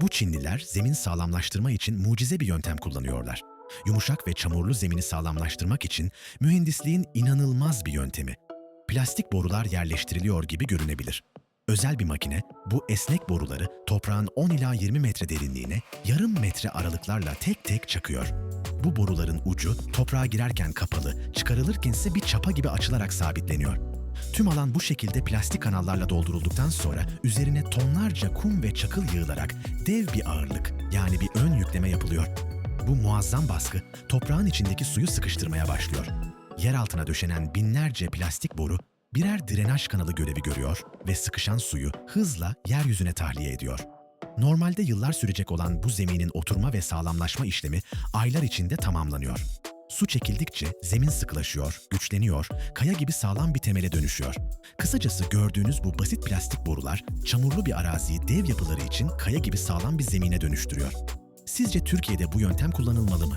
Bu Çinliler zemin sağlamlaştırma için mucize bir yöntem kullanıyorlar. Yumuşak ve çamurlu zemini sağlamlaştırmak için mühendisliğin inanılmaz bir yöntemi. Plastik borular yerleştiriliyor gibi görünebilir. Özel bir makine bu esnek boruları toprağın 10 ila 20 metre derinliğine yarım metre aralıklarla tek tek çakıyor. Bu boruların ucu toprağa girerken kapalı, çıkarılırken ise bir çapa gibi açılarak sabitleniyor. Tüm alan bu şekilde plastik kanallarla doldurulduktan sonra üzerine tonlarca kum ve çakıl yığılarak dev bir ağırlık yani bir ön yükleme yapılıyor. Bu muazzam baskı toprağın içindeki suyu sıkıştırmaya başlıyor. Yer altına döşenen binlerce plastik boru birer drenaj kanalı görevi görüyor ve sıkışan suyu hızla yeryüzüne tahliye ediyor. Normalde yıllar sürecek olan bu zeminin oturma ve sağlamlaşma işlemi aylar içinde tamamlanıyor. Su çekildikçe zemin sıkılaşıyor, güçleniyor, kaya gibi sağlam bir temele dönüşüyor. Kısacası gördüğünüz bu basit plastik borular çamurlu bir araziyi dev yapıları için kaya gibi sağlam bir zemine dönüştürüyor. Sizce Türkiye'de bu yöntem kullanılmalı mı?